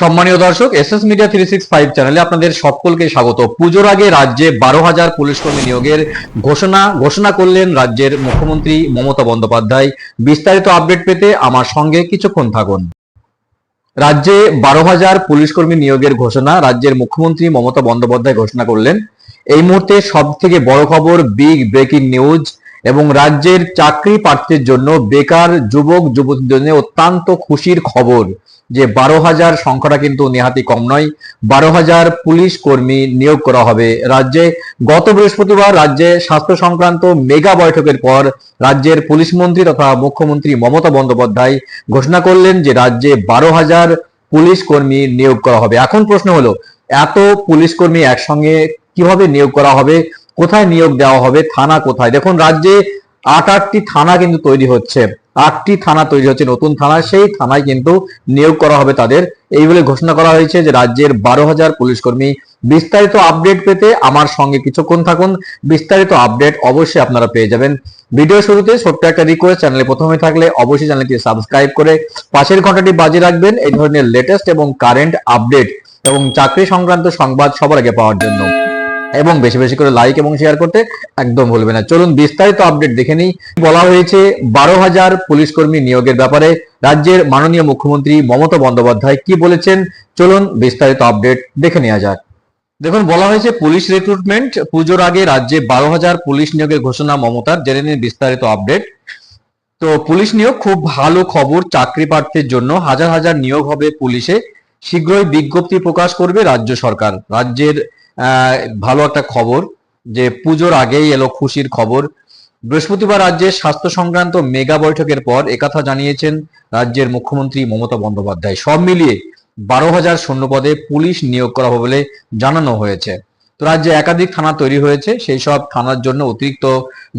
সম্মানীয় দর্শক S S media three six five চ্যানেলে আপনাদের সকলকে স্বাগত। পুজোর আগে রাজ্যে বারো হাজার পুলিশ কর্মী নিয়োগের ঘোষণা ঘোষণা করলেন রাজ্যের মুখ্যমন্ত্রী মমতা বন্দ্যোপাধ্যায়। বিস্তারিত আপডেট পেতে আমার সঙ্গে কিছুক্ষণ থাকুন। রাজ্যে বারো হাজার পুলিশ কর্মী নিয়োগের ঘোষণা রাজ্যের মুখ্যমন্ত্রী মমতা বন্দ্যোপাধ্যায় ঘোষণা করলেন। এই মুহূর্তে সব থেকে বড় খবর বিগ ব্রেকিং নিউজ এবং রাজ্যের চাকরি প্রার্থীর জন্য বেকার যুবক যুবতীদের জন্য অত্যন্ত খুশির খবর যে বারো হাজার সংখ্যাটা কিন্তু নেহাতি কম নয়। বারো হাজার পুলিশ কর্মী নিয়োগ করা হবে রাজ্যে। গত বৃহস্পতিবার রাজ্যে স্বাস্থ্য সংক্রান্ত মেগা বৈঠকের পর রাজ্যের পুলিশ মন্ত্রী তথা মুখ্যমন্ত্রী মমতা বন্দ্যোপাধ্যায় ঘোষণা করলেন যে রাজ্যে বারো হাজার পুলিশ কর্মী নিয়োগ করা হবে। এখন প্রশ্ন হলো, এত পুলিশ কর্মী একসঙ্গে কীভাবে নিয়োগ করা হবে? কোথায় নিয়োগ দেওয়া হবে, থানা কোথায়? দেখুন, রাজ্যে আট আটটি থানা কিন্তু তৈরি হচ্ছে। আটটি থানা তৈরি হচ্ছে, নতুন থানা, সেই থানায় কিন্তু নিয়োগ করা হবে তাদের। এই বলে ঘোষণা করা হয়েছে যে রাজ্যের বারো হাজার পুলিশ কর্মী বিস্তারিত আপডেট পেতে আমার সঙ্গে কিছুক্ষণ থাকুন। বিস্তারিত আপডেট অবশ্যই আপনারা পেয়ে যাবেন। ভিডিও শুরুতে ছোট্ট একটা রিকোয়েস্ট চ্যানেলে প্রথমে থাকলে অবশ্যই চ্যানেলটি সাবস্ক্রাইব করে পাশের ঘন্টাটি বাজে রাখবেন এই ধরনের লেটেস্ট এবং কারেন্ট আপডেট এবং চাকরি সংক্রান্ত সংবাদ সবার আগে পাওয়ার জন্য। এবং বেশি বেশি করে লাইক এবং শেয়ার করতে একদম ভুলবেন না। চলুন বিস্তারিত আপডেট দেখে নিই। বলা হয়েছে, বারো হাজার পুলিশ কর্মী নিয়োগের ব্যাপারে রাজ্যের মাননীয় মুখ্যমন্ত্রী মমতা বন্দ্যোপাধ্যায় কি বলেছেন? চলুন বিস্তারিত আপডেট দেখে নেওয়া যাক। দেখুন, বলা হয়েছে, পুলিশ রিক্রুটমেন্ট পুজোর আগে রাজ্যে বারো হাজার পুলিশ নিয়োগের ঘোষণা মমতার। জেনে নিন বিস্তারিত আপডেট তো পুলিশ নিয়োগ খুব ভালো খবর চাকরি প্রার্থীর জন্য। হাজার হাজার নিয়োগ হবে পুলিশে। শীঘ্রই বিজ্ঞপ্তি প্রকাশ করবে রাজ্য সরকার। রাজ্যের ভালো একটা খবর যে পুজোর আগেই এলো খুশির খবর। বৃহস্পতিবার রাজ্যের স্বাস্থ্য সংক্রান্ত মেগা বৈঠকের পর একথা জানিয়েছেন রাজ্যের মুখ্যমন্ত্রী মমতা বন্দ্যোপাধ্যায়। সব মিলিয়ে বারো হাজার শূন্য পদে পুলিশ নিয়োগ করা হবে বলে জানানো হয়েছে। তো রাজ্যে একাধিক থানা তৈরি হয়েছে, সেই সব থানার জন্য অতিরিক্ত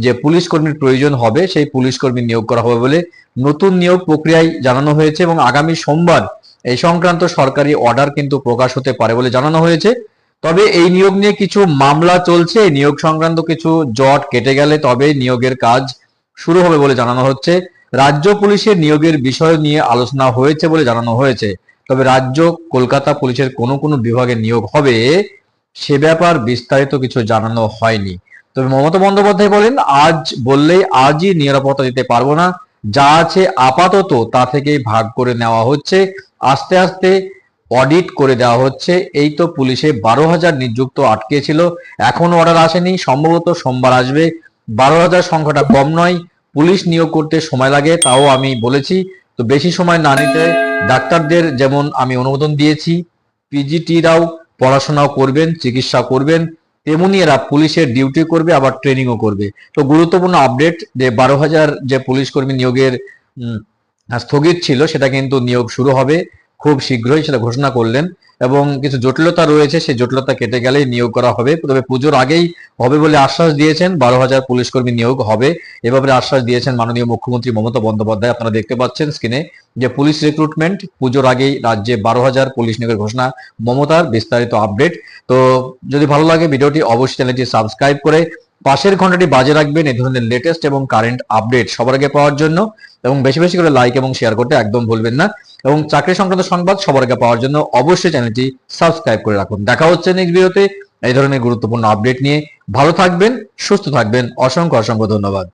যে পুলিশ কর্মীর প্রয়োজন হবে, সেই পুলিশ কর্মী নিয়োগ করা হবে বলে নতুন নিয়োগ প্রক্রিয়ায় জানানো হয়েছে এবং আগামী সোমবার এই সংক্রান্ত সরকারি অর্ডার কিন্তু প্রকাশ হতে পারে বলে জানানো হয়েছে। তবে এই নিয়োগ নিয়ে কিছু মামলা চলছে। নিয়োগ সংক্রান্ত কিছু জট কেটে গেলে তবে নিয়োগের কাজ শুরু হবে বলে জানানো হচ্ছে। রাজ্য পুলিশের নিয়োগের বিষয় নিয়ে আলোচনা হয়েছে বলে জানানো হয়েছে। তবে রাজ্য কলকাতা পুলিশের কোনো কোনো বিভাগে নিয়োগ হবে সে ব্যাপার বিস্তারিত কিছু জানানো হয়নি। তবে মমতা বন্দ্যোপাধ্যায় বলেন, আজ বললেই আজই নিরাপত্তা দিতে পারব না। যা আছে আপাতত তা থেকেই ভাগ করে নেওয়া হচ্ছে। আস্তে আস্তে অডিট করে দেওয়া হচ্ছে। এই তো পুলিশে বারো হাজার নিযুক্ত আটকে ছিল এখনও অর্ডার আসেনি। সম্ভবত সোমবার আসবে। বারো হাজার সংখ্যাটা কম নয়। পুলিশ নিয়োগ করতে সময় লাগে, তাও আমি বলেছি। তো বেশি সময় না নিতে ডাক্তারদের যেমন আমি অনুমোদন দিয়েছি, পিজিটিরাও পড়াশোনাও করবেন, চিকিৎসা করবেন, তেমনি এরা পুলিশের ডিউটি করবে, আবার ট্রেনিংও করবে। তো গুরুত্বপূর্ণ আপডেট যে বারো হাজার যে পুলিশ কর্মী নিয়োগের স্থগিত ছিল, সেটা কিন্তু নিয়োগ শুরু হবে। খুব শীঘ্রই সেটা ঘোষণা করলেন এবং কিছু জটিলতা রয়েছে, সেই জটিলতা কেটে গেলেই নিয়োগ করা হবে। তবে পুজোর আগেই হবে বলে আশ্বাস দিয়েছেন। বারো হাজার পুলিশ কর্মী নিয়োগ হবে। এ ব্যাপারে আশ্বাস দিয়েছেন মাননীয় মুখ্যমন্ত্রী মমতা বন্দ্যোপাধ্যায়। আপনারা দেখতে পাচ্ছেন স্ক্রিনে যে পুলিশ রিক্রুটমেন্ট পুজোর আগেই রাজ্যে বারো হাজার পুলিশ নিয়োগের ঘোষণা, মমতার বিস্তারিত আপডেট তো যদি ভালো লাগে, ভিডিওটি অবশ্যই চ্যানেলটি সাবস্ক্রাইব করে পাশের ঘন্টাটি বাজে রাখবেন এই ধরনের লেটেস্ট এবং কারেন্ট আপডেট সবার আগে পাওয়ার জন্য। এবং বেশি বেশি করে লাইক এবং শেয়ার করতে একদম ভুলবেন না। এবং চাকরি সংক্রান্ত সংবাদ সবার আগে পাওয়ার জন্য অবশ্যই চ্যানেলটি সাবস্ক্রাইব করে রাখুন। দেখা হচ্ছে নেক্সট ভিডিওতে এই ধরনের গুরুত্বপূর্ণ আপডেট নিয়ে। ভালো থাকবেন, সুস্থ থাকবেন। অসংখ্য অসংখ্য ধন্যবাদ।